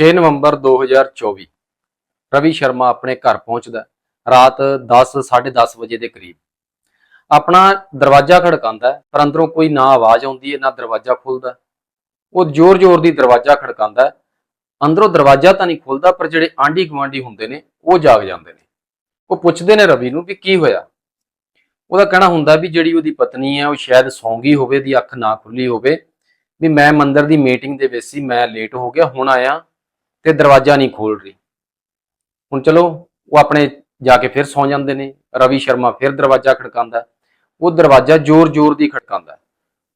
6 ਨਵੰਬਰ 2024 ਰਵੀ ਸ਼ਰਮਾ ਆਪਣੇ ਘਰ ਪਹੁੰਚਦਾ ਹੈ। ਰਾਤ 10 10:30 ਵਜੇ ਦੇ ਕਰੀਬ। ਆਪਣਾ ਦਰਵਾਜ਼ਾ ਖੜਕਾਉਂਦਾ ਪਰ ਅੰਦਰੋਂ ਕੋਈ ਨਾ ਆਵਾਜ਼ ਆਉਂਦੀ ਹੈ, ਨਾ ਦਰਵਾਜ਼ਾ ਖੁੱਲਦਾ। ਉਹ ਜ਼ੋਰ-ਜ਼ੋਰ ਦੀ ਦਰਵਾਜ਼ਾ ਖੜਕਾਉਂਦਾ ਅੰਦਰੋਂ ਦਰਵਾਜ਼ਾ ਤਾਂ ਨਹੀਂ ਖੁੱਲਦਾ, ਪਰ ਜਿਹੜੇ ਆਂਢੀ ਗੁਆਂਢੀ ਹੁੰਦੇ ਨੇ, ਉਹ ਜਾਗ ਜਾਂਦੇ ਨੇ। ਉਹ ਪੁੱਛਦੇ ਨੇ ਰਵੀ ਨੂੰ ਵੀ ਕੀ ਹੋਇਆ? ਉਹਦਾ ਕਹਿਣਾ ਹੁੰਦਾ ਵੀ ਜਿਹੜੀ ਉਹਦੀ ਪਤਨੀ ਹੈ, ਉਹ ਸ਼ਾਇਦ ਸੌਂਗੀ ਹੋਵੇ ਦੀ ਅੱਖ ਨਾ ਖੁੱਲੀ ਹੋਵੇ, ਵੀ ਮੈਂ ਮੰਦਰ ਦੀ ਮੀਟਿੰਗ ਦੇ ਵਿੱਚ ਸੀ, ਮੈਂ ਲੇਟ ਹੋ ਗਿਆ, ਹੁਣ ਆਇਆ। ਤੇ ਦਰਵਾਜ਼ਾ ਨਹੀਂ ਖੋਲ ਰਹੀ। ਹੁਣ ਚਲੋ, ਉਹ ਆਪਣੇ ਜਾ ਕੇ ਫਿਰ ਸੌਂ ਜਾਂਦੇ ਨੇ, ਰਵੀ ਸ਼ਰਮਾ ਫਿਰ ਦਰਵਾਜ਼ਾ ਖੜਕਾਉਂਦਾ ਉਹ ਦਰਵਾਜ਼ਾ ਜ਼ੋਰ-ਜ਼ੋਰ ਦੀ ਖੜਕਾਉਂਦਾ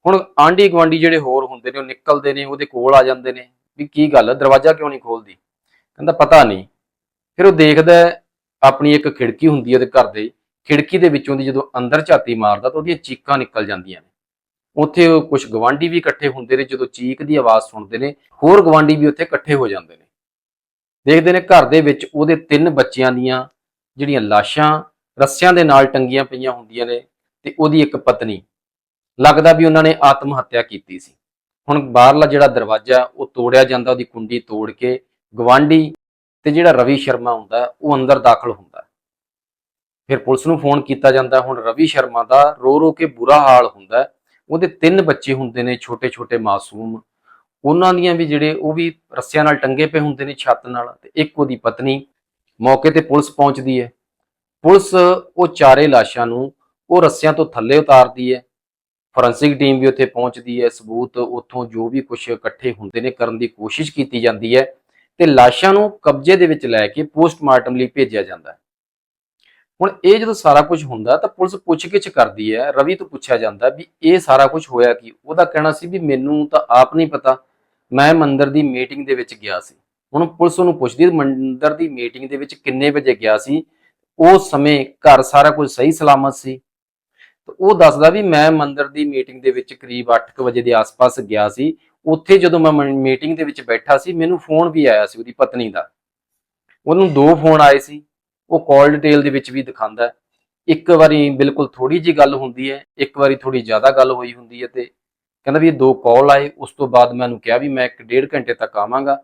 ਹੁਣ ਆਂਢੀ ਗੁਆਂਢੀ ਜਿਹੜੇ ਹੋਰ ਹੁੰਦੇ ਨੇ, ਉਹ ਨਿਕਲਦੇ ਨੇ, ਉਹਦੇ ਕੋਲ ਆ ਜਾਂਦੇ ਨੇ, ਵੀ ਕੀ ਗੱਲ ਦਰਵਾਜ਼ਾ ਕਿਉਂ ਨਹੀਂ ਖੋਲਦੀ ਕਹਿੰਦਾ ਪਤਾ ਨਹੀਂ। ਫਿਰ ਉਹ ਦੇਖਦਾ ਆਪਣੀ ਇੱਕ ਖਿੜਕੀ ਹੁੰਦੀ ਹੈ ਉਹਦੇ ਘਰ ਦੇ, ਖਿੜਕੀ ਦੇ ਵਿੱਚੋਂ ਦੀ ਜਦੋਂ ਅੰਦਰ ਝਾਤੀ ਮਾਰਦਾ ਤਾਂ ਉਹਦੀਆਂ ਚੀਕਾਂ ਨਿਕਲ ਜਾਂਦੀਆਂ ਨੇ। ਉੱਥੇ ਕੁਝ ਗਵਾਂਢੀ ਵੀ ਇਕੱਠੇ ਹੁੰਦੇ ਨੇ, ਜਦੋਂ ਚੀਕ ਦੀ ਆਵਾਜ਼ ਸੁਣਦੇ ਨੇ, ਹੋਰ ਗਵਾਂਢੀ ਵੀ ਉੱਥੇ ਇਕੱਠੇ ਹੋ ਜਾਂਦੇ ਨੇ। ਦੇਖਦੇ ਨੇ ਘਰ ਦੇ ਵਿੱਚ ਉਹਦੇ ਤਿੰਨ ਬੱਚਿਆਂ ਦੀਆਂ ਜਿਹੜੀਆਂ ਲਾਸ਼ਾਂ ਰੱਸਿਆਂ ਦੇ ਨਾਲ ਟੰਗੀਆਂ ਪਈਆਂ ਹੁੰਦੀਆਂ ਨੇ ਤੇ ਉਹਦੀ ਇੱਕ ਪਤਨੀ। ਲੱਗਦਾ ਵੀ ਉਹਨਾਂ ਨੇ ਆਤਮ ਹੱਤਿਆ ਕੀਤੀ ਸੀ। ਹੁਣ ਬਾਹਰਲਾ ਜਿਹੜਾ ਦਰਵਾਜ਼ਾ, ਉਹ ਤੋੜਿਆ ਜਾਂਦਾ, ਉਹਦੀ ਕੁੰਡੀ ਤੋੜ ਕੇ ਗਵਾਂਢੀ ਤੇ ਜਿਹੜਾ ਰਵੀ ਸ਼ਰਮਾ ਹੁੰਦਾ, ਉਹ ਅੰਦਰ ਦਾਖਲ ਹੁੰਦਾ। ਫਿਰ ਪੁਲਿਸ ਨੂੰ ਫੋਨ ਕੀਤਾ ਜਾਂਦਾ, ਹੁਣ ਰਵੀ ਸ਼ਰਮਾ ਦਾ ਰੋ ਰੋ ਕੇ ਬੁਰਾ ਹਾਲ ਹੁੰਦਾ। ਉਹਦੇ ਤਿੰਨ ਬੱਚੇ ਹੁੰਦੇ ਨੇ ਛੋਟੇ ਛੋਟੇ ਮਾਸੂਮ। ਉਹਨਾਂ ਦੀਆਂ ਵੀ ਜਿਹੜੇ ਉਹ ਵੀ ਰੱਸਿਆਂ ਨਾਲ ਟੰਗੇ ਪਏ ਹੁੰਦੇ ਨੇ ਛੱਤ ਨਾਲ ਤੇ ਇੱਕ ਉਹਦੀ ਪਤਨੀ ਮੌਕੇ ਤੇ ਪੁਲਿਸ ਪਹੁੰਚਦੀ ਹੈ। ਪੁਲਿਸ ਉਹ ਚਾਰੇ ਲਾਸ਼ਾਂ ਨੂੰ ਉਹ ਰੱਸਿਆਂ ਤੋਂ ਥੱਲੇ ਉਤਾਰਦੀ ਹੈ। ਫੋਰੈਂਸਿਕ ਟੀਮ ਵੀ ਉੱਥੇ ਪਹੁੰਚਦੀ ਹੈ। ਸਬੂਤ ਉੱਥੋਂ ਜੋ ਵੀ ਕੁਝ ਇਕੱਠੇ ਹੁੰਦੇ ਨੇ ਕਰਨ ਦੀ ਕੋਸ਼ਿਸ਼ ਕੀਤੀ ਜਾਂਦੀ ਹੈ ਤੇ ਲਾਸ਼ਾਂ ਨੂੰ ਕਬਜ਼ੇ ਦੇ ਵਿੱਚ ਲੈ ਕੇ ਪੋਸਟਮਾਰਟਮ ਲਈ ਭੇਜਿਆ ਜਾਂਦਾ ਹੈ। ਹੁਣ ਇਹ ਜਦੋਂ ਸਾਰਾ ਕੁਝ ਹੁੰਦਾ ਤਾਂ ਪੁਲਿਸ ਪੁੱਛਗਿੱਛ ਕਰਦੀ ਹੈ। ਰਵੀ ਤੋਂ ਪੁੱਛਿਆ ਜਾਂਦਾ ਵੀ ਇਹ ਸਾਰਾ ਕੁਝ ਹੋਇਆ ਕੀ? ਉਹਦਾ ਕਹਿਣਾ ਸੀ ਵੀ ਮੈਨੂੰ ਤਾਂ ਆਪ ਨਹੀਂ ਪਤਾ। ਮੈਂ ਮੰਦਰ ਦੀ ਮੀਟਿੰਗ ਦੇ ਵਿੱਚ ਗਿਆ ਸੀ। ਹੁਣ ਪੁਲਿਸ ਉਹਨੂੰ ਪੁੱਛਦੀ, ਮੰਦਰ ਦੀ ਮੀਟਿੰਗ ਦੇ ਵਿੱਚ ਕਿੰਨੇ ਵਜੇ ਗਿਆ ਸੀ? ਉਸ ਸਮੇਂ ਘਰ ਸਾਰਾ ਕੁਝ ਸਹੀ ਸਲਾਮਤ ਸੀ। ਤਾਂ ਉਹ ਦੱਸਦਾ ਵੀ ਮੈਂ ਮੰਦਰ ਦੀ ਮੀਟਿੰਗ ਦੇ ਵਿੱਚ ਕਰੀਬ 8:00 ਵਜੇ ਦੇ ਆਸ-ਪਾਸ ਗਿਆ ਸੀ। ਉੱਥੇ ਜਦੋਂ ਮੈਂ ਮੀਟਿੰਗ ਦੇ ਵਿੱਚ ਬੈਠਾ ਸੀ, ਮੈਨੂੰ ਫੋਨ ਵੀ ਆਇਆ ਸੀ ਉਹਦੀ ਪਤਨੀ ਦਾ। ਉਹਨੂੰ ਦੋ ਫੋਨ ਆਏ ਸੀ। ਉਹ ਕਾਲ ਡਿਟੇਲ ਦੇ ਵਿੱਚ ਵੀ ਦਿਖਾਉਂਦਾ। ਇੱਕ ਵਾਰੀ ਬਿਲਕੁਲ ਥੋੜੀ ਜੀ ਗੱਲ ਹੁੰਦੀ ਹੈ, ਇੱਕ ਵਾਰੀ ਥੋੜੀ ਜ਼ਿਆਦਾ ਗੱਲ ਹੋਈ ਹੁੰਦੀ ਹੈ ਤੇ ਕਹਿੰਦਾ ਵੀ ਇਹ ਦੋ ਕਾਲ ਆਏ, ਉਸ ਤੋਂ ਬਾਅਦ ਮੈਂ ਉਹਨੂੰ ਕਿਹਾ ਵੀ ਮੈਂ ਇੱਕ ਡੇਢ ਘੰਟੇ ਤੱਕ ਆਵਾਂਗਾ।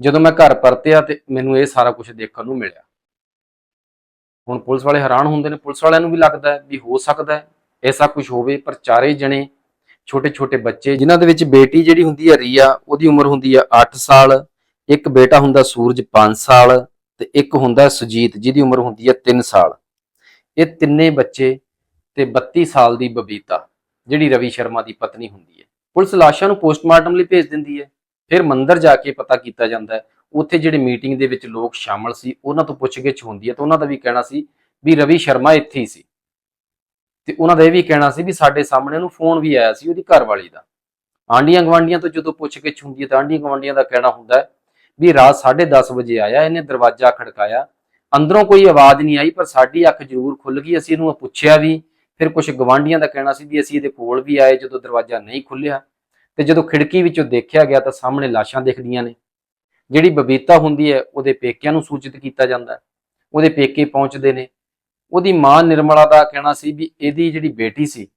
ਜਦੋਂ ਮੈਂ ਘਰ ਪਰਤਿਆ ਤੇ ਮੈਨੂੰ ਇਹ ਸਾਰਾ ਕੁਝ ਦੇਖਣ ਨੂੰ ਮਿਲਿਆ। ਹੁਣ ਪੁਲਿਸ ਵਾਲੇ ਹੈਰਾਨ ਹੁੰਦੇ ਨੇ, ਪੁਲਿਸ ਵਾਲਿਆਂ ਨੂੰ ਵੀ ਲੱਗਦਾ ਵੀ ਹੋ ਸਕਦਾ ਹੈ, ਐਸਾ ਕੁਝ ਹੋਵੇ, ਪਰ ਚਾਰੇ ਜਣੇ ਛੋਟੇ ਛੋਟੇ ਬੱਚੇ, ਜਿਨ੍ਹਾਂ ਦੇ ਵਿੱਚ ਬੇਟੀ ਜਿਹੜੀ ਹੁੰਦੀ ਹੈ ਰੀਆ, ਉਹਦੀ ਉਮਰ ਹੁੰਦੀ ਹੈ 8 ਸਾਲ, ਇੱਕ ਬੇਟਾ ਹੁੰਦਾ ਸੂਰਜ 5 ਸਾਲ ਤੇ ਇੱਕ ਹੁੰਦਾ ਸੁਜੀਤ, ਜਿਹਦੀ ਉਮਰ ਹੁੰਦੀ ਹੈ 3 ਸਾਲ। ਇਹ ਤਿੰਨੇ ਬੱਚੇ ਤੇ 32 ਸਾਲ ਦੀ ਬਬੀਤਾ। ਜਿਹੜੀ ਰਵੀ ਸ਼ਰਮਾ ਦੀ ਪਤਨੀ ਹੁੰਦੀ ਹੈ। ਪੁਲਿਸ ਲਾਸ਼ਾਂ ਨੂੰ ਪੋਸਟਮਾਰਟਮ ਲਈ ਭੇਜ ਦਿੰਦੀ ਹੈ। ਫਿਰ ਮੰਦਰ ਜਾ ਕੇ ਪਤਾ ਕੀਤਾ ਜਾਂਦਾ ਹੈ। ਉੱਥੇ ਜਿਹੜੇ ਮੀਟਿੰਗ ਦੇ ਵਿੱਚ ਲੋਕ ਸ਼ਾਮਲ ਸੀ, ਉਹਨਾਂ ਤੋਂ ਪੁੱਛਗਿੱਛ ਹੁੰਦੀ ਹੈ। ਤਾਂ ਉਹਨਾਂ ਦਾ ਵੀ ਕਹਿਣਾ ਸੀ ਵੀ ਰਵੀ ਸ਼ਰਮਾ ਇੱਥੇ ਹੀ ਸੀ। ਤੇ ਉਹਨਾਂ ਦਾ ਇਹ ਵੀ ਕਹਿਣਾ ਸੀ ਵੀ ਸਾਡੇ ਸਾਹਮਣੇ ਉਹਨੂੰ ਫੋਨ ਵੀ ਆਇਆ ਸੀ ਉਹਦੀ ਘਰਵਾਲੀ ਦਾ। ਆਂਡੀਆਂ ਗਵਾਂਡੀਆਂ ਤੋਂ ਜਦੋਂ ਪੁੱਛਗਿੱਛ ਹੁੰਦੀ ਹੈ ਤਾਂ ਆਂਡੀਆਂ ਗਵਾਂਡੀਆਂ ਦਾ ਕਹਿਣਾ ਹੁੰਦਾ ਵੀ ਰਾਤ 10:30 ਵਜੇ ਆਇਆ, ਇਹਨੇ ਦਰਵਾਜ਼ਾ ਖੜਕਾਇਆ। ਅੰਦਰੋਂ ਕੋਈ ਆਵਾਜ਼ ਨਹੀਂ ਆਈ, ਪਰ ਸਾਡੀ ਅੱਖ ਜ਼ਰੂਰ ਖੁੱਲ ਗਈ। ਅਸੀਂ ਇਹਨੂੰ ਪੁੱਛਿਆ ਵੀ ਫਿਰ ਕੁਝ ਗਵਾਂਡੀਆਂ ਦਾ ਕਹਿਣਾ ਸੀ ਵੀ ਅਸੀਂ ਇਹਦੇ ਕੋਲ ਵੀ ਆਏ ਜਦੋਂ ਦਰਵਾਜ਼ਾ ਨਹੀਂ ਖੁੱਲਿਆ। ਤੇ ਜਦੋਂ ਖਿੜਕੀ ਵਿੱਚੋਂ ਦੇਖਿਆ ਗਿਆ ਤਾਂ ਸਾਹਮਣੇ ਲਾਸ਼ਾਂ ਦਿਖਦੀਆਂ ਨੇ। ਜਿਹੜੀ ਬਬੀਤਾ ਹੁੰਦੀ ਹੈ, ਉਹਦੇ ਪੇਕਿਆਂ ਨੂੰ ਸੂਚਿਤ ਕੀਤਾ ਜਾਂਦਾ ਹੈ। ਉਹਦੇ ਪੇਕੇ ਪਹੁੰਚਦੇ ਨੇ। ਉਹਦੀ ਮਾਂ ਨਿਰਮਲਾ ਦਾ ਕਹਿਣਾ ਸੀ ਵੀ ਇਹਦੀ ਜਿਹੜੀ ਬੇਟੀ ਸੀ,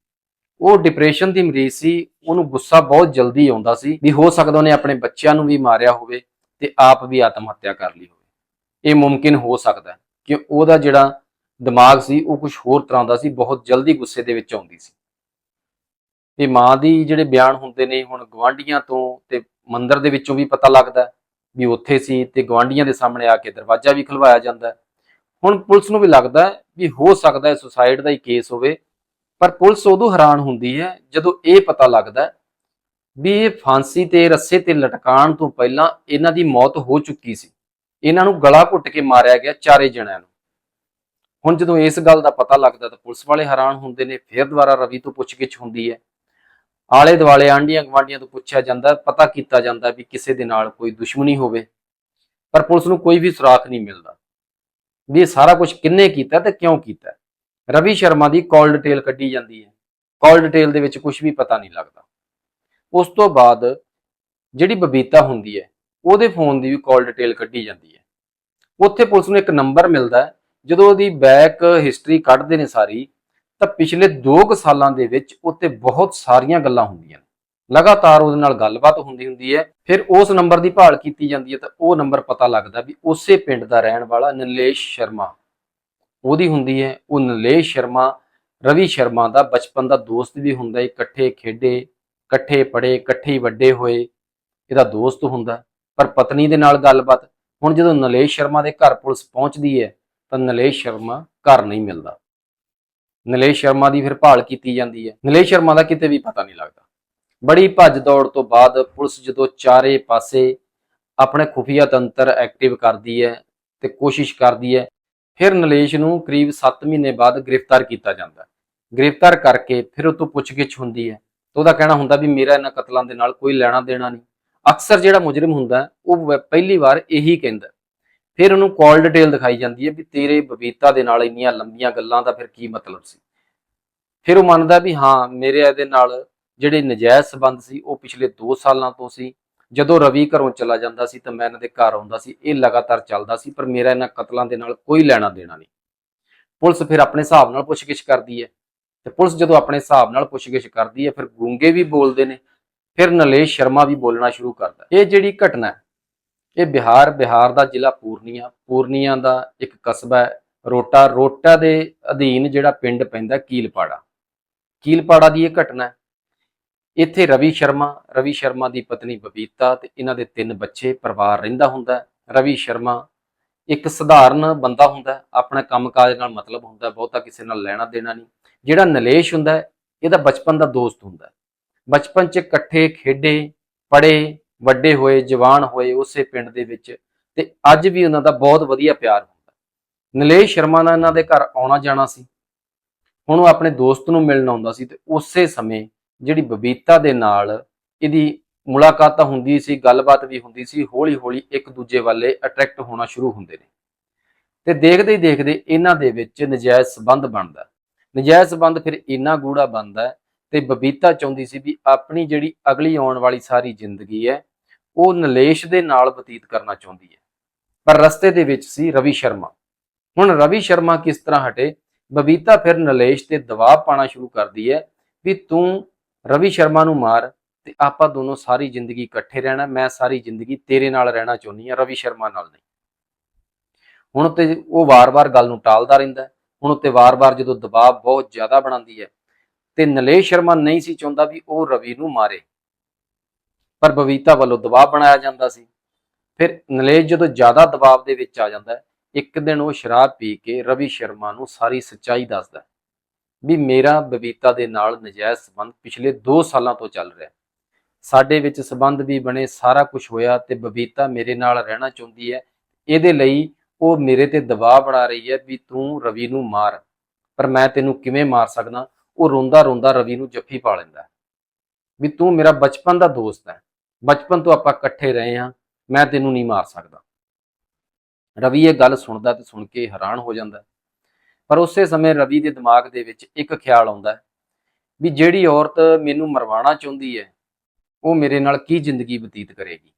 ਉਹ ਡਿਪਰੈਸ਼ਨ ਦੀ ਮਰੀਜ਼ ਸੀ। ਉਹਨੂੰ ਗੁੱਸਾ ਬਹੁਤ ਜਲਦੀ ਆਉਂਦਾ ਸੀ ਵੀ ਹੋ ਸਕਦਾ ਉਹਨੇ ਆਪਣੇ ਬੱਚਿਆਂ ਨੂੰ ਵੀ ਮਾਰਿਆ ਹੋਵੇ ਤੇ ਆਪ ਵੀ ਆਤਮ ਹੱਤਿਆ ਕਰ ਲਈ ਹੋਵੇ। ਇਹ ਮੁਮਕਿਨ ਹੋ ਸਕਦਾ ਕਿ ਉਹਦਾ ਜਿਹੜਾ ਦਿਮਾਗ ਸੀ, ਉਹ ਕੁਝ ਹੋਰ ਤਰ੍ਹਾਂ ਦਾ ਸੀ, ਬਹੁਤ ਜਲਦੀ ਗੁੱਸੇ ਦੇ ਵਿੱਚ ਆਉਂਦੀ ਸੀ। ਤੇ ਮਾਂ ਦੀ ਜਿਹੜੇ ਬਿਆਨ ਹੁੰਦੇ ਨੇ, ਹੁਣ ਗਵਾਂਢੀਆਂ ਤੋਂ ਤੇ ਮੰਦਰ ਦੇ ਵਿੱਚੋਂ ਵੀ ਪਤਾ ਲੱਗਦਾ ਵੀ ਉੱਥੇ ਸੀ ਤੇ ਗਵਾਂਢੀਆਂ ਦੇ ਸਾਹਮਣੇ ਆ ਕੇ ਦਰਵਾਜ਼ਾ ਵੀ ਖਲਵਾਇਆ ਜਾਂਦਾ ਹੁਣ ਪੁਲਿਸ ਨੂੰ ਵੀ ਲੱਗਦਾ ਵੀ ਹੋ ਸਕਦਾ ਹੈ ਸੁਸਾਈਡ ਦਾ ਹੀ ਕੇਸ ਹੋਵੇ, ਪਰ ਪੁਲਿਸ ਉਦੋਂ ਹੈਰਾਨ ਹੁੰਦੀ ਹੈ ਜਦੋਂ ਇਹ ਪਤਾ ਲੱਗਦਾ ਵੀ ਇਹ ਫਾਂਸੀ ਤੇ ਰੱਸੇ ਤੇ ਲਟਕਾਉਣ ਤੋਂ ਪਹਿਲਾਂ ਇਹਨਾਂ ਦੀ ਮੌਤ ਹੋ ਚੁੱਕੀ ਸੀ। ਇਹਨਾਂ ਨੂੰ ਗਲਾ ਘੁੱਟ ਕੇ ਮਾਰਿਆ ਗਿਆ ਚਾਰੇ ਜਣਿਆਂ ਨੂੰ। ਹੁਣ ਜਦੋਂ ਇਸ ਗੱਲ ਦਾ ਪਤਾ ਲੱਗਦਾ ਤਾਂ ਪੁਲਿਸ ਵਾਲੇ ਹੈਰਾਨ ਹੁੰਦੇ ਨੇ, ਫਿਰ ਦੁਬਾਰਾ ਰਵੀ ਤੋਂ ਪੁੱਛਗਿੱਛ ਹੁੰਦੀ ਹੈ। ਆਲੇ ਦੁਆਲੇ ਆਂਡੀਆਂ ਗਵਾਂਡੀਆਂ ਤੋਂ ਪੁੱਛਿਆ ਜਾਂਦਾ, ਪਤਾ ਕੀਤਾ ਜਾਂਦਾ ਵੀ ਕਿਸੇ ਦੇ ਨਾਲ ਕੋਈ ਦੁਸ਼ਮਣੀ ਹੋਵੇ, ਪਰ ਪੁਲਿਸ ਨੂੰ ਕੋਈ ਵੀ ਸੁਰਾਖ ਨਹੀਂ ਮਿਲਦਾ। ਵੀ ਇਹ ਸਾਰਾ ਕੁਝ ਕਿੰਨੇ ਕੀਤਾ ਤੇ ਕਿਉਂ ਕੀਤਾ? ਰਵੀ ਸ਼ਰਮਾ ਦੀ ਕਾਲ ਡਿਟੇਲ ਕੱਢੀ ਜਾਂਦੀ ਹੈ। ਕਾਲ ਡਿਟੇਲ ਦੇ ਵਿੱਚ ਕੁਝ ਵੀ ਪਤਾ ਨਹੀਂ ਲੱਗਦਾ। ਉਸ ਤੋਂ ਬਾਅਦ ਜਿਹੜੀ ਬਬੀਤਾ ਹੁੰਦੀ ਹੈ, ਉਹਦੇ ਫੋਨ ਦੀ ਵੀ ਕਾਲ ਡਿਟੇਲ ਕੱਢੀ ਜਾਂਦੀ ਹੈ। ਉੱਥੇ ਪੁਲਿਸ ਨੂੰ ਇੱਕ ਨੰਬਰ ਮਿਲਦਾ ਜਦੋਂ ਉਹਦੀ ਬੈਕ ਹਿਸਟਰੀ ਕੱਢਦੇ ਨੇ ਸਾਰੀ, ਤਾਂ ਪਿਛਲੇ 2 ਸਾਲਾਂ ਦੇ ਵਿੱਚ ਉੱਤੇ ਬਹੁਤ ਸਾਰੀਆਂ ਗੱਲਾਂ ਹੁੰਦੀਆਂ ਨੇ। ਲਗਾਤਾਰ ਉਹਦੇ ਨਾਲ ਗੱਲਬਾਤ ਹੁੰਦੀ ਹੁੰਦੀ ਹੈ, ਫਿਰ ਉਸ ਨੰਬਰ ਦੀ ਭਾਲ ਕੀਤੀ ਜਾਂਦੀ ਹੈ ਤਾਂ ਉਹ ਨੰਬਰ ਪਤਾ ਲੱਗਦਾ ਵੀ ਉਸੇ ਪਿੰਡ ਦਾ ਰਹਿਣ ਵਾਲਾ ਨਿਲੇਸ਼ ਸ਼ਰਮਾ। ਉਹਦੀ ਹੁੰਦੀ ਹੈ, ਉਹ ਨਿਲੇਸ਼ ਸ਼ਰਮਾ, ਰਵੀ ਸ਼ਰਮਾ ਦਾ ਬਚਪਨ ਦਾ ਦੋਸਤ ਵੀ ਹੁੰਦਾ ਇਕੱਠੇ ਖੇਡੇ, ਇਕੱਠੇ ਪੜੇ ਇਕੱਠੇ ਵੱਡੇ ਹੋਏ, ਇਹਦਾ ਦੋਸਤ ਹੁੰਦਾ, ਪਰ ਪਤਨੀ ਦੇ ਨਾਲ ਗੱਲਬਾਤ। ਹੁਣ ਜਦੋਂ ਨਿਲੇਸ਼ ਸ਼ਰਮਾ ਦੇ ਘਰ ਪੁਲਿਸ ਪਹੁੰਚਦੀ ਹੈ ਤਾਂ ਨਿਲੇਸ਼ ਸ਼ਰਮਾ ਘਰ ਨਹੀਂ ਮਿਲਦਾ। ਨਲੇਸ਼ ਸ਼ਰਮਾ ਦੀ ਫਿਰ ਭਾਲ ਕੀਤੀ ਜਾਂਦੀ ਹੈ। ਨਿਲੇਸ਼ ਸ਼ਰਮਾ ਦਾ ਕਿਤੇ ਵੀ ਪਤਾ ਨਹੀਂ ਲੱਗਦਾ। ਬੜੀ ਭੱਜ ਦੌੜ ਤੋਂ ਬਾਅਦ ਪੁਲਿਸ ਜਦੋਂ ਚਾਰੇ ਪਾਸੇ ਆਪਣੇ ਖੁਫੀਆ ਤੰਤਰ ਐਕਟਿਵ ਕਰਦੀ ਹੈ ਤੇ ਕੋਸ਼ਿਸ਼ ਕਰਦੀ ਹੈ, ਫਿਰ ਨਲੇਸ਼ ਨੂੰ ਕਰੀਬ 7 ਮਹੀਨੇ ਬਾਅਦ ਗ੍ਰਿਫਤਾਰ ਕੀਤਾ ਜਾਂਦਾ ਗ੍ਰਿਫਤਾਰ ਕਰਕੇ ਫਿਰ ਉਹ ਤੋਂ ਪੁੱਛਗਿੱਛ ਹੁੰਦੀ ਹੈ ਤਾਂ ਉਹਦਾ ਕਹਿਣਾ ਹੁੰਦਾ ਵੀ ਮੇਰਾ ਇਹਨਾਂ ਕਤਲਾਂ ਦੇ ਨਾਲ ਕੋਈ ਲੈਣਾ ਦੇਣਾ ਨਹੀਂ। ਅਕਸਰ ਜਿਹੜਾ ਮੁਜਰਮ ਹੁੰਦਾ ਉਹ ਪਹਿਲੀ ਵਾਰ ਇਹੀ ਕਹਿੰਦਾ ਫਿਰ ਉਹਨੂੰ ਕਾਲ ਡਿਟੇਲ ਦਿਖਾਈ ਜਾਂਦੀ ਹੈ ਵੀ ਤੇਰੇ ਬਬੀਤਾ ਦੇ ਨਾਲ ਇੰਨੀਆਂ ਲੰਬੀਆਂ ਗੱਲਾਂ ਦਾ ਫਿਰ ਕੀ ਮਤਲਬ ਸੀ। ਫਿਰ ਉਹ ਮੰਨਦਾ ਵੀ ਹਾਂ, ਮੇਰੇ ਇਹਦੇ ਨਾਲ ਜਿਹੜੇ ਨਜਾਇਜ਼ ਸਬੰਧ ਸੀ, ਉਹ ਪਿਛਲੇ 2 ਸਾਲਾਂ ਤੋਂ ਸੀ। ਜਦੋਂ ਰਵੀ ਘਰੋਂ ਚਲਾ ਜਾਂਦਾ ਸੀ ਤਾਂ ਮੈਂ ਇਹਨਾਂ ਦੇ ਘਰ ਆਉਂਦਾ ਸੀ, ਇਹ ਲਗਾਤਾਰ ਚੱਲਦਾ ਸੀ, ਪਰ ਮੇਰਾ ਇਹਨਾਂ ਕਤਲਾਂ ਦੇ ਨਾਲ ਕੋਈ ਲੈਣਾ ਦੇਣਾ ਨਹੀਂ। ਪੁਲਿਸ ਫਿਰ ਆਪਣੇ ਹਿਸਾਬ ਨਾਲ ਪੁੱਛਗਿੱਛ ਕਰਦੀ ਹੈ ਤੇ ਪੁਲਿਸ ਜਦੋਂ ਆਪਣੇ ਹਿਸਾਬ ਨਾਲ ਪੁੱਛਗਿੱਛ ਕਰਦੀ ਹੈ, ਫਿਰ ਗੂੰਗੇ ਵੀ ਬੋਲਦੇ ਨੇ, ਫਿਰ ਨਲੇਸ਼ ਸ਼ਰਮਾ ਵੀ ਬੋਲਣਾ ਸ਼ੁਰੂ ਕਰਦਾ। ਇਹ ਜਿਹੜੀ ਘਟਨਾ ਇਹ ਬਿਹਾਰ ਬਿਹਾਰ ਦਾ ਜ਼ਿਲ੍ਹਾ ਪੂਰਨੀਆ ਪੂਰਨੀਆ ਦਾ ਇੱਕ ਕਸਬਾ ਹੈ, ਰੋਟਾ ਰੋਟਾ ਦੇ ਅਧੀਨ ਜਿਹੜਾ ਪਿੰਡ ਪੈਂਦਾ ਕੀਲਪਾੜਾ। ਕੀਲਪਾੜਾ ਦੀ ਇਹ ਘਟਨਾ ਹੈ। ਇੱਥੇ ਰਵੀ ਸ਼ਰਮਾ ਰਵੀ ਸ਼ਰਮਾ ਦੀ ਪਤਨੀ ਬਬੀਤਾ ਤੇ ਇਹਨਾਂ ਦੇ ਤਿੰਨ ਬੱਚੇ, ਪਰਿਵਾਰ ਰਹਿੰਦਾ ਹੁੰਦਾ ਰਵੀ ਸ਼ਰਮਾ ਇੱਕ ਸਧਾਰਨ ਬੰਦਾ ਹੁੰਦਾ ਆਪਣਾ ਆਪਣੇ ਕੰਮਕਾਜ ਨਾਲ ਮਤਲਬ ਹੁੰਦਾ ਬਹੁਤਾ ਕਿਸੇ ਨਾਲ ਲੈਣਾ ਦੇਣਾ ਨਹੀਂ। ਜਿਹੜਾ ਨਲੇਸ਼ ਹੁੰਦਾ ਇਹਦਾ ਬਚਪਨ ਦਾ ਦੋਸਤ ਹੁੰਦਾ ਬਚਪਨ 'ਚ ਇਕੱਠੇ ਖੇਡੇ ਪੜੇ ਵੱਡੇ ਹੋਏ, ਜਵਾਨ ਹੋਏ ਉਸੇ ਪਿੰਡ ਦੇ ਵਿੱਚ ਤੇ ਅੱਜ ਵੀ ਉਹਨਾਂ ਦਾ ਬਹੁਤ ਵਧੀਆ ਪਿਆਰ ਹੁੰਦਾ। ਨਲੇਸ਼ ਸ਼ਰਮਾ ਨਾਲ ਇਹਨਾਂ ਦੇ ਘਰ ਆਉਣਾ ਜਾਣਾ ਸੀ। ਹੁਣ ਉਹ ਆਪਣੇ ਦੋਸਤ ਨੂੰ ਮਿਲਣ ਆਉਂਦਾ ਸੀ ਤੇ ਉਸੇ ਸਮੇਂ ਜਿਹੜੀ ਬਬੀਤਾ ਦੇ ਨਾਲ ਇਹਦੀ ਮੁਲਾਕਾਤ ਤਾਂ ਹੁੰਦੀ ਸੀ, ਗੱਲਬਾਤ ਵੀ ਹੁੰਦੀ ਸੀ ਹੌਲੀ ਹੌਲੀ ਇੱਕ ਦੂਜੇ ਵੱਲੇ ਅਟਰੈਕਟ ਹੋਣਾ ਸ਼ੁਰੂ ਹੁੰਦੇ ਨੇ। ਤੇ ਦੇਖਦੇ ਹੀ ਦੇਖਦੇ ਇਹਨਾਂ ਦੇ ਵਿੱਚ ਨਜਾਇਜ਼ ਸਬੰਧ ਬਣਦਾ। ਨਜਾਇਜ਼ ਸਬੰਧ ਫਿਰ ਇੰਨਾ ਗੂੜਾ ਬਣਦਾ ਤੇ ਬਬੀਤਾ ਚਾਹੁੰਦੀ ਸੀ ਵੀ ਆਪਣੀ ਜਿਹੜੀ ਅਗਲੀ ਆਉਣ ਵਾਲੀ ਸਾਰੀ ਜ਼ਿੰਦਗੀ ਹੈ, ਉਹ ਨਲੇਸ਼ ਦੇ ਨਾਲ ਬਤੀਤ ਕਰਨਾ ਚਾਹੁੰਦੀ ਹੈ। ਪਰ ਰਸਤੇ ਦੇ ਵਿੱਚ ਸੀ ਰਵੀ ਸ਼ਰਮਾ। ਹੁਣ ਰਵੀ ਸ਼ਰਮਾ ਕਿਸ ਤਰ੍ਹਾਂ ਹਟੇ? ਬਬੀਤਾ ਫਿਰ ਨਲੇਸ਼ ਤੇ ਦਬਾਅ ਪਾਣਾ ਸ਼ੁਰੂ ਕਰਦੀ ਹੈ ਵੀ ਤੂੰ ਰਵੀ ਸ਼ਰਮਾ ਨੂੰ ਮਾਰ ਤੇ ਆਪਾਂ ਦੋਨੋਂ ਸਾਰੀ ਜ਼ਿੰਦਗੀ ਇਕੱਠੇ ਰਹਿਣਾ, ਮੈਂ ਸਾਰੀ ਜ਼ਿੰਦਗੀ ਤੇਰੇ ਨਾਲ ਰਹਿਣਾ ਚਾਹੁੰਦੀ ਹਾਂ, ਰਵੀ ਸ਼ਰਮਾ ਨਾਲ ਨਹੀਂ। ਹੁਣ ਤੇ ਉਹ ਵਾਰ-ਵਾਰ ਗੱਲ ਨੂੰ ਟਾਲਦਾ ਰਹਿੰਦਾ ਹੁਣ ਉੱਤੇ ਵਾਰ-ਵਾਰ ਜਦੋਂ ਦਬਾਅ ਬਹੁਤ ਜ਼ਿਆਦਾ ਬਣਾਉਂਦੀ ਹੈ ਤੇ ਨਲੇਸ਼ ਸ਼ਰਮਾ ਨਹੀਂ ਸੀ ਚਾਹੁੰਦਾ ਵੀ ਉਹ ਰਵੀ ਨੂੰ ਮਾਰੇ। ਪਰ ਬਬੀਤਾ ਵੱਲੋਂ ਦਬਾਅ ਬਣਾਇਆ ਜਾਂਦਾ ਸੀ। ਫਿਰ ਨਲੇਸ਼ ਜਦੋਂ ਜ਼ਿਆਦਾ ਦਬਾਅ ਦੇ ਵਿੱਚ ਆ ਜਾਂਦਾ ਇੱਕ ਦਿਨ ਉਹ ਸ਼ਰਾਬ ਪੀ ਕੇ ਰਵੀ ਸ਼ਰਮਾ ਨੂੰ ਸਾਰੀ ਸੱਚਾਈ ਦੱਸਦਾ ਵੀ ਮੇਰਾ ਬਬੀਤਾ ਦੇ ਨਾਲ ਨਜਾਇਜ਼ ਸੰਬੰਧ ਪਿਛਲੇ 2 ਸਾਲਾਂ ਤੋਂ ਚੱਲ ਰਿਹਾ ਸਾਡੇ ਵਿੱਚ ਸੰਬੰਧ ਵੀ ਬਣੇ, ਸਾਰਾ ਕੁਝ ਹੋਇਆ ਤੇ ਬਬੀਤਾ ਮੇਰੇ ਨਾਲ ਰਹਿਣਾ ਚਾਹੁੰਦੀ ਹੈ। ਇਹਦੇ ਲਈ ਉਹ ਮੇਰੇ ਤੇ ਦਬਾਅ ਬਣਾ ਰਹੀ ਹੈ ਵੀ ਤੂੰ ਰਵੀ ਨੂੰ ਮਾਰ। ਪਰ ਮੈਂ ਤੈਨੂੰ ਕਿਵੇਂ ਮਾਰ ਸਕਦਾ? ਉਹ ਰੋਂਦਾ ਰੋਂਦਾ ਰਵੀ ਨੂੰ ਜੱਫੀ ਪਾ ਲੈਂਦਾ ਵੀ ਤੂੰ ਮੇਰਾ ਬਚਪਨ ਦਾ ਦੋਸਤ ਹੈ। ਬਚਪਨ ਤੋਂ ਆਪਾਂ ਇਕੱਠੇ ਰਹੇ ਹਾਂ। ਮੈਂ ਤੈਨੂੰ ਨਹੀਂ ਮਾਰ ਸਕਦਾ। ਰਵੀ ਇਹ ਗੱਲ ਸੁਣਦਾ ਤੇ ਸੁਣ ਕੇ ਹੈਰਾਨ ਹੋ ਜਾਂਦਾ ਪਰ ਉਸੇ ਸਮੇਂ ਰਵੀ ਦੇ ਦਿਮਾਗ ਦੇ ਵਿੱਚ ਇੱਕ ਖਿਆਲ ਆਉਂਦਾ ਵੀ ਜਿਹੜੀ ਔਰਤ ਮੈਨੂੰ ਮਰਵਾਉਣਾ ਚਾਹੁੰਦੀ ਹੈ, ਉਹ ਮੇਰੇ ਨਾਲ ਕੀ ਜ਼ਿੰਦਗੀ ਬਤੀਤ ਕਰੇਗੀ।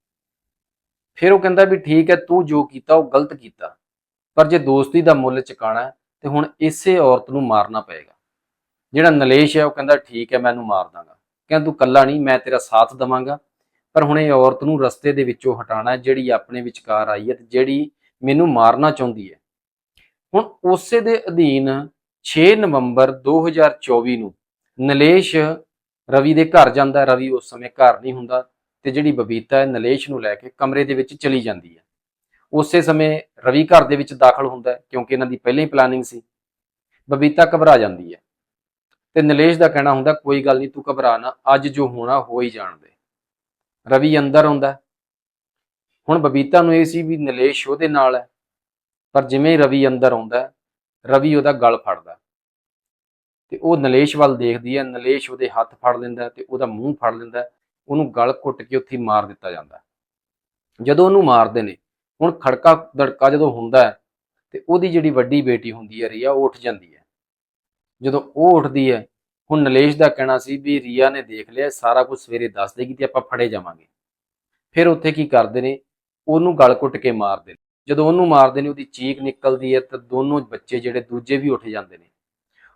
ਫਿਰ ਉਹ ਕਹਿੰਦਾ ਵੀ ਠੀਕ ਹੈ, ਤੂੰ ਜੋ ਕੀਤਾ, ਉਹ ਗਲਤ ਕੀਤਾ। ਪਰ ਜੇ ਦੋਸਤੀ ਦਾ ਮੁੱਲ ਚੁਕਾਣਾ ਹੈ, ਤੇ ਹੁਣ ਇਸੇ ਔਰਤ ਨੂੰ ਮਾਰਨਾ ਪਏਗਾ। ਜਿਹੜਾ ਨਲੇਸ਼ ਹੈ ਉਹ ਕਹਿੰਦਾ, ਠੀਕ ਹੈ, ਮੈਂ ਇਹਨੂੰ ਮਾਰ ਦਾਂਗਾ। ਕਹਿੰਦਾ, ਤੂੰ ਕੱਲਾ ਨਹੀਂ, ਮੈਂ ਤੇਰਾ ਸਾਥ ਦਵਾਂਗਾ। ਪਰ ਹੁਣ ਇਹ ਔਰਤ ਨੂੰ ਰਸਤੇ ਦੇ ਵਿੱਚੋਂ ਹਟਾਣਾ ਜਿਹੜੀ ਆਪਣੇ ਵਿਚਕਾਰ ਆਈ ਹੈ ਤੇ ਜਿਹੜੀ ਮੈਨੂੰ ਮਾਰਨਾ ਚਾਹੁੰਦੀ ਹੈ। ਹੁਣ ਉਸੇ ਦੇ ਅਧੀਨ 6 ਨਵੰਬਰ 2024 ਨੂੰ ਨਲੇਸ਼ ਰਵੀ ਦੇ ਘਰ ਜਾਂਦਾ ਰਵੀ ਉਸ ਸਮੇਂ ਘਰ ਨਹੀਂ ਹੁੰਦਾ ਤੇ ਜਿਹੜੀ ਬਬੀਤਾ ਹੈ, ਨਲੇਸ਼ ਨੂੰ ਲੈ ਕੇ ਕਮਰੇ ਦੇ ਵਿੱਚ ਚਲੀ ਜਾਂਦੀ ਹੈ। ਉਸੇ ਸਮੇਂ ਰਵੀ ਘਰ ਦੇ ਵਿੱਚ ਦਾਖਲ ਹੁੰਦਾ ਕਿਉਂਕਿ ਇਹਨਾਂ ਦੀ ਪਹਿਲਾਂ ਹੀ ਪਲਾਨਿੰਗ ਸੀ। ਬਬੀਤਾ ਘਬਰਾ ਜਾਂਦੀ ਹੈ। ਤੇ ਨਲੇਸ਼ ਦਾ ਕਹਿਣਾ ਹੁੰਦਾ, ਕੋਈ ਗੱਲ ਨਹੀਂ ਤੂੰ ਘਬਰਾ ਨਾ, ਅੱਜ ਜੋ ਹੋਣਾ, ਹੋ ਹੀ ਜਾਣ ਦੇ ਰਵੀ ਅੰਦਰ ਹੁੰਦਾ ਹੁਣ ਬਬੀਤਾ ਨੂੰ ਇਹ ਸੀ ਵੀ ਨਲੇਸ਼ ਉਹਦੇ ਨਾਲ ਹੈ, ਪਰ ਜਿਵੇਂ ਰਵੀ ਅੰਦਰ ਆਉਂਦਾ, ਰਵੀ ਉਹਦਾ ਗਲ ਫੜਦਾ। ਹੈ। ਤੇ ਉਹ ਨਲੇਸ਼ ਵੱਲ ਦੇਖਦੀ ਹੈ, ਨਲੇਸ਼ ਉਹਦੇ ਹੱਥ ਫੜ ਲੈਂਦਾ ਹੈ ਤੇ ਉਹਦਾ ਮੂੰਹ ਫੜ ਲੈਂਦਾ ਉਹਨੂੰ ਗਲ ਘੁੱਟ ਕੇ ਉੱਥੇ ਮਾਰ ਦਿੱਤਾ ਜਾਂਦਾ ਜਦੋਂ ਉਹਨੂੰ ਮਾਰਦੇ ਨੇ, ਹੁਣ ਖੜਕਾ ਦੜਕਾ ਜਦੋਂ ਹੁੰਦਾ ਹੈ, ਤੇ ਉਹਦੀ ਜਿਹੜੀ ਵੱਡੀ ਬੇਟੀ ਹੁੰਦੀ ਹੈ, ਰੀਆ, ਉਹ ਉੱਠ ਜਾਂਦੀ ਹੈ। ਜਦੋਂ ਉਹ ਉੱਠਦੀ ਹੈ, ਹੁਣ ਨਲੇਸ਼ ਦਾ ਕਹਿਣਾ ਸੀ ਵੀ ਰੀਆ ਨੇ ਦੇਖ ਲਿਆ, ਸਾਰਾ ਕੁਝ ਸਵੇਰੇ ਦੱਸ ਦੇਗੀ ਤੇ ਆਪਾਂ ਫੜੇ ਜਾਵਾਂਗੇ। ਫਿਰ ਉੱਥੇ ਕੀ ਕਰਦੇ ਨੇ? ਉਹਨੂੰ ਗਲ ਘੁੱਟ ਕੇ ਮਾਰਦੇ ਨੇ। ਜਦੋਂ ਉਹਨੂੰ ਮਾਰਦੇ ਨੇ, ਉਹਦੀ ਚੀਕ ਨਿਕਲਦੀ ਹੈ ਤਾਂ ਦੋਨੋਂ ਬੱਚੇ ਜਿਹੜੇ ਦੂਜੇ ਵੀ ਉੱਠ ਜਾਂਦੇ ਨੇ।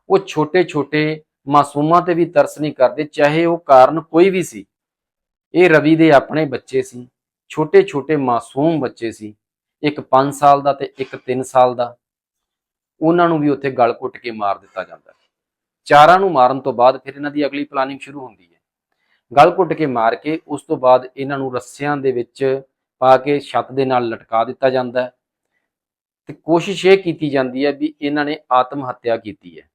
ਉਹ ਛੋਟੇ ਛੋਟੇ ਮਾਸੂਮਾਂ ਤੇ ਵੀ ਤਰਸ ਨਹੀਂ ਕਰਦੇ, ਚਾਹੇ ਉਹ ਕਾਰਨ ਕੋਈ ਵੀ ਸੀ। ਇਹ ਰਵੀ ਦੇ ਆਪਣੇ ਬੱਚੇ ਸੀ। ਛੋਟੇ ਛੋਟੇ ਮਾਸੂਮ ਬੱਚੇ ਸੀ। ਇੱਕ 5 ਸਾਲ ਦਾ ਤੇ ਇੱਕ 3 ਸਾਲ ਦਾ। ਉਹਨਾਂ ਨੂੰ ਵੀ ਉੱਥੇ ਗਲ ਘੁੱਟ ਕੇ ਮਾਰ ਦਿੱਤਾ ਜਾਂਦਾ ਚਾਰਾਂ ਨੂੰ ਮਾਰਨ ਤੋਂ ਬਾਅਦ ਫਿਰ ਇਹਨਾਂ ਦੀ ਅਗਲੀ ਪਲਾਨਿੰਗ ਸ਼ੁਰੂ ਹੁੰਦੀ ਹੈ। ਗਲ ਘੁੱਟ ਕੇ ਮਾਰ ਕੇ ਉਸ ਤੋਂ ਬਾਅਦ ਇਹਨਾਂ ਨੂੰ ਰੱਸਿਆਂ ਦੇ ਵਿੱਚ ਪਾ ਕੇ ਛੱਤ ਦੇ ਨਾਲ ਲਟਕਾ ਦਿੱਤਾ ਜਾਂਦਾ ਹੈ ਤੇ ਕੋਸ਼ਿਸ਼ ਇਹ ਕੀਤੀ ਜਾਂਦੀ ਹੈ ਵੀ ਇਹਨਾਂ ਨੇ ਆਤਮ ਹੱਤਿਆ ਕੀਤੀ ਹੈ।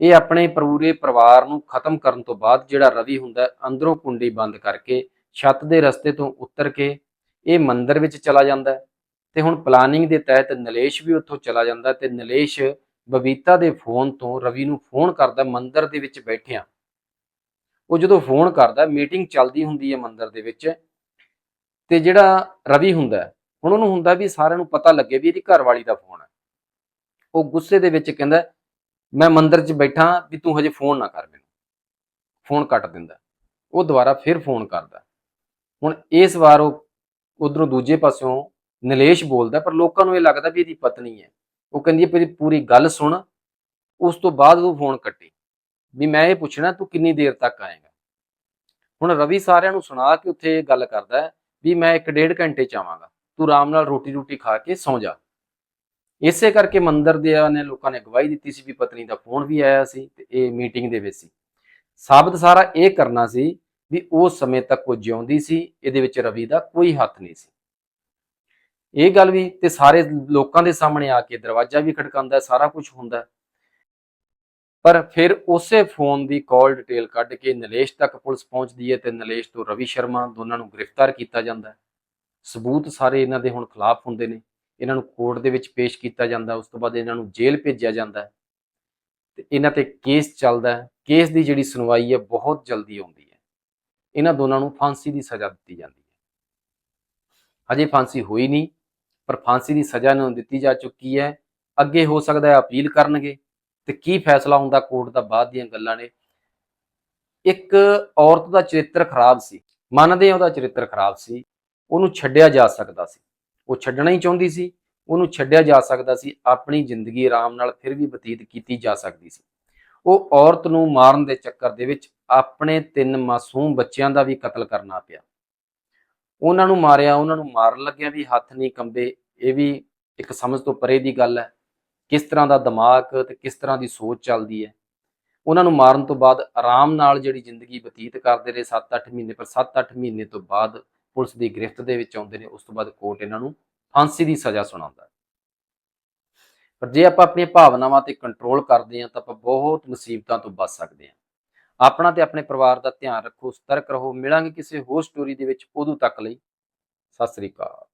ਇਹ ਆਪਣੇ ਪੂਰੇ ਪਰਿਵਾਰ ਨੂੰ ਖਤਮ ਕਰਨ ਤੋਂ ਬਾਅਦ ਜਿਹੜਾ ਰਵੀ ਹੁੰਦਾ ਅੰਦਰੋਂ ਕੁੰਡੀ ਬੰਦ ਕਰਕੇ ਛੱਤ ਦੇ ਰਸਤੇ ਤੋਂ ਉਤਰ ਕੇ ਇਹ ਮੰਦਰ ਵਿੱਚ ਚਲਾ ਜਾਂਦਾ ਹੈ ਤੇ ਹੁਣ ਪਲਾਨਿੰਗ ਦੇ ਤਹਿਤ ਨਲੇਸ਼ ਵੀ ਉੱਥੋਂ ਚਲਾ ਜਾਂਦਾ ਹੈ ਤੇ ਨਲੇਸ਼ ਬਬੀਤਾ ਦੇ ਫੋਨ ਤੋਂ ਰਵੀ ਨੂੰ ਫੋਨ ਕਰਦਾ ਮੰਦਰ ਦੇ ਵਿੱਚ ਬੈਠਿਆਂ। ਉਹ ਜਦੋਂ ਫੋਨ ਕਰਦਾ, ਮੀਟਿੰਗ ਚੱਲਦੀ ਹੁੰਦੀ ਹੈ ਮੰਦਰ ਦੇ ਵਿੱਚ ਤੇ ਜਿਹੜਾ ਰਵੀ ਹੁੰਦਾ ਹੁਣ ਉਹਨੂੰ ਹੁੰਦਾ ਵੀ ਸਾਰਿਆਂ ਨੂੰ ਪਤਾ ਲੱਗੇ ਵੀ ਇਹਦੀ ਘਰ ਵਾਲੀ ਦਾ ਫੋਨ ਹੈ। ਉਹ ਗੁੱਸੇ ਦੇ ਵਿੱਚ ਕਹਿੰਦਾ, ਮੈਂ ਮੰਦਰ 'ਚ ਬੈਠਾ ਵੀ ਤੂੰ ਹਜੇ ਫੋਨ ਨਾ ਕਰ ਮੈਨੂੰ। ਫੋਨ ਕੱਟ ਦਿੰਦਾ। ਉਹ ਦੁਬਾਰਾ ਫਿਰ ਫੋਨ ਕਰਦਾ। ਹੁਣ ਇਸ ਵਾਰ ਉਹ ਉਧਰੋਂ ਦੂਜੇ ਪਾਸਿਓਂ ਨਿਲੇਸ਼ ਬੋਲਦਾ, ਪਰ ਲੋਕਾਂ ਨੂੰ ਇਹ ਲੱਗਦਾ ਵੀ ਇਹਦੀ ਪਤਨੀ ਹੈ। ਉਹ ਕਹਿੰਦੀ ਹੈ ਵੀ ਪੂਰੀ ਗੱਲ ਸੁਣ। ਉਸ ਤੋਂ ਬਾਅਦ ਉਹ ਫੋਨ ਕੱਟੀ। ਵੀ ਮੈਂ ਇਹ ਪੁੱਛਣਾ, ਤੂੰ ਕਿੰਨੀ ਦੇਰ ਤੱਕ ਆਏਗਾ? ਹੁਣ ਰਵੀ ਸਾਰਿਆਂ ਨੂੰ ਸੁਣਾ ਕੇ ਉੱਥੇ ਇਹ ਗੱਲ ਕਰਦਾ ਹੈ ਵੀ ਮੈਂ ਇੱਕ ਡੇਢ ਘੰਟੇ ਚ ਆਵਾਂਗਾ। ਤੂੰ ਆਰਾਮ ਨਾਲ ਰੋਟੀ ਰੋਟੀ ਖਾ ਕੇ ਸੌਂ ਜਾ। ਇਸੇ ਕਰਕੇ ਮੰਦਰ ਦੇ ਨੇ ਲੋਕਾਂ ਨੇ ਗਵਾਹੀ ਦਿੱਤੀ ਸੀ ਵੀ ਪਤਨੀ ਦਾ ਫੋਨ ਵੀ ਆਇਆ ਸੀ ਤੇ ਇਹ ਮੀਟਿੰਗ ਦੇ ਵਿੱਚ ਸੀ। ਸਾਬਤ ਸਾਰਾ ਇਹ ਕਰਨਾ ਸੀ ਵੀ ਉਸ ਸਮੇਂ ਤੱਕ ਉਹ ਜਿਉਂਦੀ ਸੀ, ਇਹਦੇ ਵਿੱਚ ਰਵੀ ਦਾ ਕੋਈ ਹੱਥ ਨਹੀਂ ਸੀ। ਇਹ ਗੱਲ ਵੀ ਤੇ ਸਾਰੇ ਲੋਕਾਂ ਦੇ ਸਾਹਮਣੇ ਆ ਕੇ ਦਰਵਾਜ਼ਾ ਵੀ ਖੜਕਾਉਂਦਾ ਸਾਰਾ ਕੁਝ ਹੁੰਦਾ ਪਰ ਫਿਰ ਉਸੇ ਫੋਨ ਦੀ ਕਾਲ ਡਿਟੇਲ ਕੱਢ ਕੇ ਨਲੇਸ਼ ਤੱਕ ਪੁਲਿਸ ਪਹੁੰਚਦੀ ਹੈ ਤੇ ਨਲੇਸ਼ ਤੋਂ ਰਵੀ ਸ਼ਰਮਾ ਦੋਨਾਂ ਨੂੰ ਗ੍ਰਿਫਤਾਰ ਕੀਤਾ ਜਾਂਦਾ ਸਬੂਤ ਸਾਰੇ ਇਹਨਾਂ ਦੇ ਹੁਣ ਖਿਲਾਫ ਹੁੰਦੇ ਨੇ। ਇਹਨਾਂ ਨੂੰ ਕੋਰਟ ਦੇ ਵਿੱਚ ਪੇਸ਼ ਕੀਤਾ ਜਾਂਦਾ, ਉਸ ਤੋਂ ਬਾਅਦ ਇਹਨਾਂ ਨੂੰ ਜੇਲ੍ਹ ਭੇਜਿਆ ਜਾਂਦਾ ਹੈ। ਤੇ ਇਹਨਾਂ ਤੇ ਕੇਸ ਚੱਲਦਾ ਕੇਸ ਦੀ ਜਿਹੜੀ ਸੁਣਵਾਈ ਹੈ, ਬਹੁਤ ਜਲਦੀ ਆਉਂਦੀ ਹੈ। ਇਹਨਾਂ ਦੋਨਾਂ ਨੂੰ ਫਾਂਸੀ ਦੀ ਸਜ਼ਾ ਦਿੱਤੀ ਜਾਂਦੀ ਹੈ। ਹਜੇ ਫਾਂਸੀ ਹੋਈ ਨਹੀਂ। ਪਰ ਫਾਂਸੀ ਦੀ ਸਜ਼ਾ ਇਹਨਾਂ ਨੂੰ ਦਿੱਤੀ ਜਾ ਚੁੱਕੀ ਹੈ। ਅੱਗੇ ਹੋ ਸਕਦਾ ਹੈ ਅਪੀਲ ਕਰਨਗੇ। ਤੇ ਕੀ ਫੈਸਲਾ ਹੁੰਦਾ ਕੋਰਟ ਦਾ ਬਾਅਦ ਦੀਆਂ ਗੱਲਾਂ ਨੇ। ਇੱਕ ਔਰਤ ਦਾ ਚਰਿੱਤਰ ਖਰਾਬ ਸੀ। ਮੰਨਦੇ ਆ ਉਹਦਾ ਚਰਿੱਤਰ ਖਰਾਬ ਸੀ। ਉਹਨੂੰ ਛੱਡਿਆ ਜਾ ਸਕਦਾ ਸੀ। ਉਹ ਛੱਡਣਾ ਹੀ ਚਾਹੁੰਦੀ ਸੀ। ਉਹਨੂੰ ਛੱਡਿਆ ਜਾ ਸਕਦਾ ਸੀ। ਆਪਣੀ ਜ਼ਿੰਦਗੀ ਆਰਾਮ ਨਾਲ ਫਿਰ ਵੀ ਬਤੀਤ ਕੀਤੀ ਜਾ ਸਕਦੀ ਸੀ। ਉਹ ਔਰਤ ਨੂੰ ਮਾਰਨ ਦੇ ਚੱਕਰ ਦੇ ਵਿੱਚ ਆਪਣੇ ਤਿੰਨ ਮਾਸੂਮ ਬੱਚਿਆਂ ਦਾ ਵੀ ਕਤਲ ਕਰਨਾ ਪਿਆ। ਉਹਨਾਂ ਨੂੰ ਮਾਰਿਆ, ਉਹਨਾਂ ਨੂੰ ਮਾਰਨ ਲੱਗਿਆ ਵੀ ਹੱਥ ਨਹੀਂ ਕੰਬੇ। ਇਹ ਵੀ ਇੱਕ ਸਮਝ ਤੋਂ ਪਰੇ ਦੀ ਗੱਲ ਹੈ, ਕਿਸ ਤਰ੍ਹਾਂ ਦਾ ਦਿਮਾਗ ਤੇ ਕਿਸ ਤਰ੍ਹਾਂ ਦੀ ਸੋਚ ਚੱਲਦੀ ਹੈ। ਉਹਨਾਂ ਨੂੰ ਮਾਰਨ ਤੋਂ ਬਾਅਦ ਆਰਾਮ ਨਾਲ ਜਿਹੜੀ ਜ਼ਿੰਦਗੀ ਬਤੀਤ ਕਰਦੇ ਰਹੇ 7-8 ਮਹੀਨੇ, ਪਰ 7-8 ਮਹੀਨੇ ਤੋਂ ਬਾਅਦ ਪੁਲਿਸ ਦੀ ਗ੍ਰਿਫਤ ਦੇ ਵਿੱਚ ਆਉਂਦੇ ਨੇ, ਉਸ ਤੋਂ ਬਾਅਦ ਕੋਰਟ ਇਹਨਾਂ ਨੂੰ ਫਾਂਸੀ ਦੀ ਸਜ਼ਾ ਸੁਣਾਉਂਦਾ ਪਰ ਜੇ ਆਪਾਂ ਆਪਣੀਆਂ ਭਾਵਨਾਵਾਂ ਤੇ ਕੰਟਰੋਲ ਕਰਦੇ ਹਾਂ, ਤਾਂ ਆਪਾਂ ਬਹੁਤ ਮੁਸੀਬਤਾਂ ਤੋਂ ਬਚ ਸਕਦੇ ਹਾਂ। ਆਪਣਾ ਤੇ ਆਪਣੇ ਪਰਿਵਾਰ ਦਾ ਧਿਆਨ ਰੱਖੋ, ਸਤਰਕ ਰਹੋ, ਮਿਲਾਂਗੇ ਕਿਸੇ ਹੋਰ ਸਟੋਰੀ ਦੇ ਵਿੱਚ, ਉਦੋਂ ਤੱਕ ਲਈ ਸਤਿ ਸ੍ਰੀ ਅਕਾਲ।